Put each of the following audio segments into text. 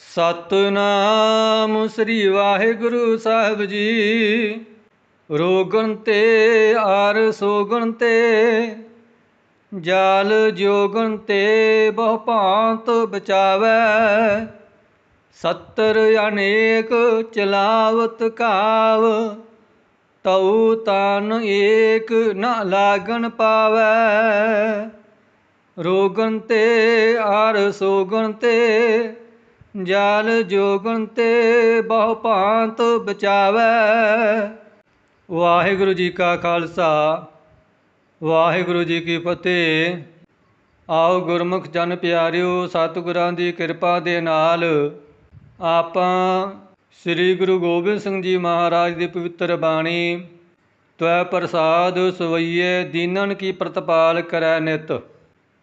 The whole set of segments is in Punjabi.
ਸਤਨਾਮ ਸ੍ਰੀ ਵਾਹਿਗੁਰੂ ਸਾਹਿਬ ਜੀ। ਰੋਗਣ ਤੇ ਆਰ ਸੋਗਣ ਤੇ, ਜਾਲ ਜੋਗਣ ਤੇ ਬਹੁ ਭਾਂਤ ਬਚਾਵੈ। ਸੱਤਰ ਅਨੇਕ ਚਲਾਵਤ ਕਾਵ, ਤਉ ਤਨ ਏਕ ਨ ਲਾਗਣ ਪਾਵੈ। ਰੋਗਣ ਤੇ, ਆਰ ਸੋਗਣ ਤੇ ਜਾਲ ਜੋਗਣ ਤੇ ਬਹੁ ਭਾਂਤ ਬਚਾਵੈ। ਵਾਹਿਗੁਰੂ ਜੀ ਕਾ ਖਾਲਸਾ, ਵਾਹਿਗੁਰੂ ਜੀ ਕੀ ਫਤਿਹ। ਆਓ ਗੁਰਮੁਖ ਜਨ ਪਿਆਰਿਓ, ਸਤਿਗੁਰਾਂ ਦੀ ਕਿਰਪਾ ਦੇ ਨਾਲ ਆਪਾਂ ਸ੍ਰੀ ਗੁਰੂ ਗੋਬਿੰਦ ਸਿੰਘ ਜੀ ਮਹਾਰਾਜ ਦੀ ਪਵਿੱਤਰ ਬਾਣੀ, ਤਵੈ ਪ੍ਰਸਾਦ ਸਵਈਏ ਦੀਨਨ ਕੀ ਪ੍ਰਤਪਾਲ ਕਰੈ ਨਿਤ।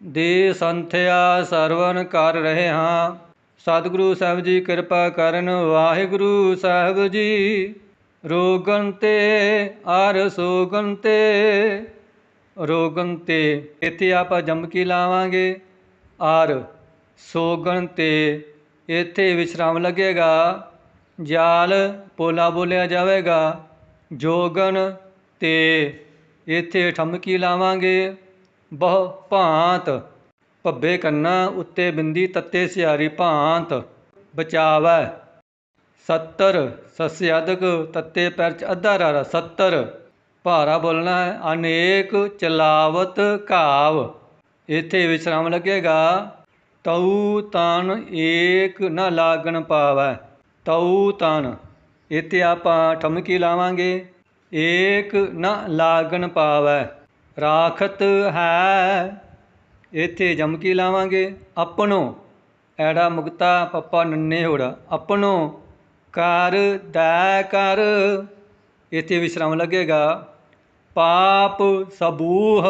ਦੇ ਸੰਥਿਆ ਸਰਵਨ ਕਰ ਰਹੇ ਹਾਂ। ਸਤਿਗੁਰੂ ਸਾਹਿਬ ਜੀ ਕਿਰਪਾ ਕਰਨ, ਵਾਹਿਗੁਰੂ ਸਾਹਿਬ ਜੀ। ਰੋਗਨ ਤੇ ਆਰ ਸੋਗਨ ਤੇ, ਰੋਗਨ ਤੇ। ਇੱਥੇ ਆਪਾਂ ਜਮਕੀ ਲਾਵਾਂਗੇ। ਆਰ ਸੋਗਨ ਤੇ। ਇੱਥੇ ਵਿਸ਼ਰਾਮ ਲੱਗੇਗਾ। ਜਾਲ ਪੋਲਾ ਬੋਲਿਆ ਜਾਵੇਗਾ। ਜੋਗਨ ਤੇ। ਇੱਥੇ ਠਮਕੀ ਲਾਵਾਂਗੇ। ਬਹੁ ਭਾਂਤ ਭੱਬੇ ਕੰਨਾਂ ਉੱਤੇ ਬਿੰਦੀ ਤੱਤੇ ਸਿਆਰੀ ਭਾਂਤ ਬਚਾਵੈ। 70 ਸਸਿਆਦਕ ਤੱਤੇ ਪੈਰ ਅੱਧਾ ਰਾਰਾ। 70 ਭਾਰਾ ਬੋਲਣਾ ਹੈ, ਅਨੇਕ ਚਲਾਵਤ ਘਾਵ। ਇੱਥੇ ਵਿਸ਼ਰਾਮ ਲੱਗੇਗਾ। ਤਉ ਤਨ ਏਕ ਨ ਲਾਗਣ ਪਾਵੈ। ਤਉ ਤਨ, ਇੱਥੇ ਆਪਾਂ ਠਮਕੀ ਲਾਵਾਂਗੇ। ਏਕ ਨ ਲਾਗਣ ਪਾਵੈ। ਰਾਖਤ ਹੈ ਇੱਥੇ ਜਮਕੀ ਲਾਵਾਂਗੇ। ਆਪਣੋ, ਐੜਾ ਮੁਕਤਾ ਪੱਪਾ ਨੰਨੇ ਹੋੜਾ। ਆਪਣੋ ਕਰ ਦੈ ਕਰ ਇੱਥੇ ਵਿਸ਼ਰਾਮ ਲੱਗੇਗਾ। ਪਾਪ ਸਬੂਹ,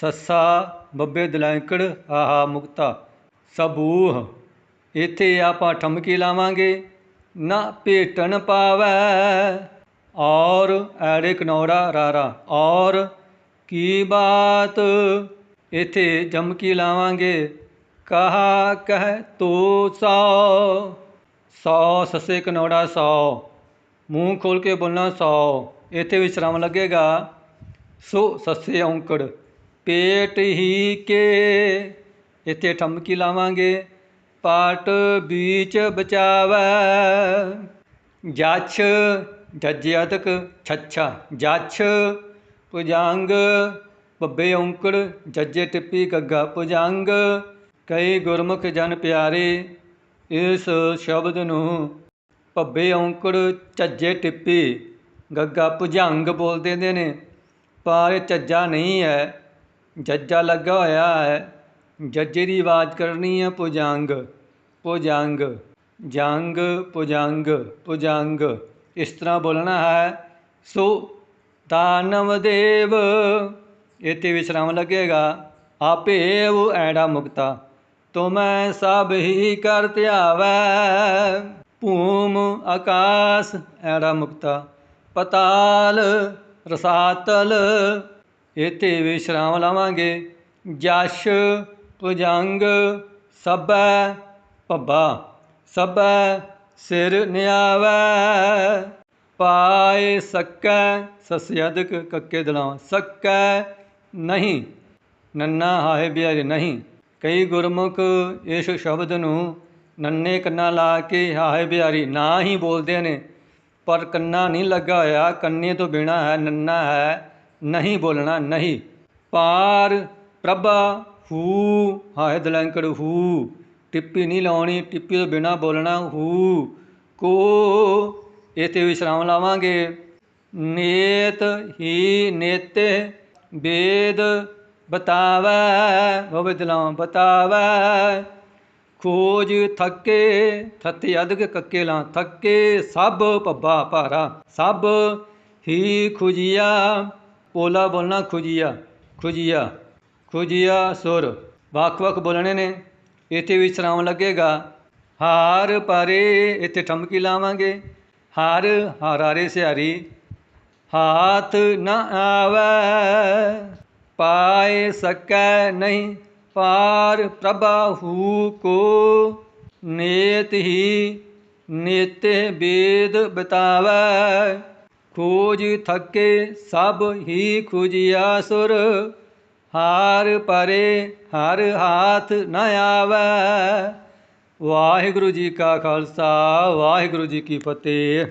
ਸੱਸਾ ਬੱਬੇ ਦਲੈਂਕੜ, ਆਹਾ ਮੁਕਤਾ ਸਬੂਹ। ਇੱਥੇ ਆਪਾਂ ਠਮਕੀ ਲਾਵਾਂਗੇ। ਨਾ ਭੇਟਣ ਪਾਵੈ। ਔਰ, ਐੜੇ ਕਨੌੜਾ ਰਾਰਾ। ਔਰ, ਕੀ ਬਾਤ ਇੱਥੇ ਜਮਕੀ ਲਾਵਾਂਗੇ। ਕਹਾ ਕਹਿ ਤੋ ਸੌ। ਸੌ, ਸੱਸੇ ਕਨੌੜਾ ਸੌ। ਮੂੰਹ ਖੋਲ ਕੇ ਬੋਲਣਾ ਸੌ। ਇੱਥੇ ਵਿਸ਼ਰਾਮ ਲੱਗੇਗਾ। ਸੋ ਸੱਸੇ ਔਂਕੜ, ਪੇਟ ਹੀ ਕੇ। ਇੱਥੇ ਠਮਕੀ ਲਾਵਾਂਗੇ। ਪਾਟ ਬੀਚ ਬਚਾਵੈ। ਜਛ ਜਜਿਆਤਕ ਛੱਛਾ, ਜਛ ਪੁਜੰਗ ਭੱਬੇ ਔਂਕੜ, ਜੱਜੇ ਟਿੱਪੀ ਗੱਗਾ ਭੁਜੰਗ ਕਈ ਗੁਰਮੁਖ ਜਨ ਪਿਆਰੇ, ਇਸ ਸ਼ਬਦ ਨੂੰ ਭੱਬੇ ਔਂਕੜ, ਝੱਜੇ ਟਿੱਪੀ ਗੱਗਾ ਭੁਜੰਗ ਬੋਲ ਦਿੰਦੇ ਨੇ। ਪਰ ਝੱਜਾ ਨਹੀਂ ਹੈ, ਜੱਜਾ ਲੱਗਾ ਹੋਇਆ ਹੈ, ਜੱਜੇ ਦੀ ਆਵਾਜ਼ ਕਰਨੀ ਹੈ ਭੁਜੰਗ ਭੁਜੰਗ, ਜੰਗ, ਭੁਜੰਗ ਭੁਜੰਗ। ਇਸ ਤਰ੍ਹਾਂ ਬੋਲਣਾ ਹੈ, ਸੋ ਦਾਨਵ ਦੇਵ ਇੱਥੇ ਵਿਸ਼ਰਾਮ ਲੱਗੇਗਾ। ਆਪੇ ਉਹ ਐੜਾ ਮੁਕਤਾ ਤੁਮੈ ਸਭ ਹੀ ਕਰ ਧਿਆਵੈ। ਭੂਮ, ਆਕਾਸ ਐੜਾ ਮੁਕਤਾ, ਪਤਾਲ, ਰਸਾਤਲ। ਇੱਥੇ ਵਿਸ਼ਰਾਮ ਲਾਵਾਂਗੇ। ਜਸ਼, ਭੁਜੰਗ, ਸਭੈ ਭੱਬਾ, ਸਭੈ ਸਿਰ ਨਿਆਵੈ। ਪਾਏ ਸਕੈ ਸਸਿਆਦਕ ਕੱਕੇ ਦਲਾਂ ਸਕੈ ਨਹੀਂ। ਨੰਨਾ ਹਾਏ ਬਿਆਰੇ ਨਹੀਂ। ਕਈ ਗੁਰਮੁਖ ਇਸ ਸ਼ਬਦ ਨੂੰ ਨੰਨੇ ਕੰਨਾਂ ਲਾ ਕੇ ਹਾਏ ਬਿਹਾਰੀ, ਨਾ ਹੀ ਬੋਲਦੇ ਨੇ। ਪਰ ਕੰਨਾ ਨਹੀਂ ਲੱਗਾ ਹੋਇਆ, ਕੰਨੇ ਤੋਂ ਬਿਨਾ ਹੈ, ਨੰਨਾ ਹੈ, ਨਹੀਂ ਬੋਲਣਾ, ਨਹੀਂ। ਪਾਰ ਪ੍ਰਭਾ ਹੂ, ਹਾਏ ਦਲੰਕੜ ਹੂ। ਟਿੱਪੀ ਨਹੀਂ ਲਾਉਣੀ, ਟਿੱਪੀ ਤੋਂ ਬਿਨਾ ਬੋਲਣਾ ਹੂ। ਕੋ ਇਥੇ ਵਿਸ਼ਰਾਮ ਲਾਵਾਂਗੇ। ਨੇਤ ਹੀ ਨੇਤੇ ਵੇਦ ਬਤਾਵੈ ਹੋਵੇ ਦਿਲਾਂ ਖੋਜ ਥੱਕੇ ਥੱਤੇ ਅਧਿਕ ਕੱਕੇ ਥੱਕੇ। ਸਭ ਪੱਬਾ ਭਾਰਾ, ਸਭ ਹੀ ਖੁਜੀਆ। ਪੋਲਾ ਬੋਲਣਾ ਖੁਜੀਆ ਖੁਜੀਆ ਖੁਜੀਆ ਸੁਰ। ਵੱਖ ਵੱਖ ਬੋਲਣੇ ਨੇ, ਇੱਥੇ ਵਿਸ਼ਰਾਮ ਲੱਗੇਗਾ। ਹਾਰ ਪਰੇ, ਇੱਥੇ ਠਮਕੀ ਲਾਵਾਂਗੇ। ਹਾਰ, ਹਰਾਰੇ ਸਿਹਾਰੀ। ਹਾਥ ਨ ਆਵੈ, ਪਾਏ ਸਕੈ ਨਹੀਂ ਪਾਰ ਪ੍ਰਭਾਹੂ ਕੋ। ਨੇਤ ਹੀ ਨੇਤੇ ਵੇਦ ਬਤਾਵੈ, ਖੋਜ ਥਕੇ ਸਭ ਹੀ ਖੁਜਿਆ ਸੁਰ। ਹਾਰ ਪਰੇ ਹਰ ਹਾਥ ਨ ਆਵੈ। ਵਾਹਿਗੁਰੂ ਜੀ ਕਾ ਖਾਲਸਾ, ਵਾਹਿਗੁਰੂ ਜੀ ਕੀ ਫਤਿਹ।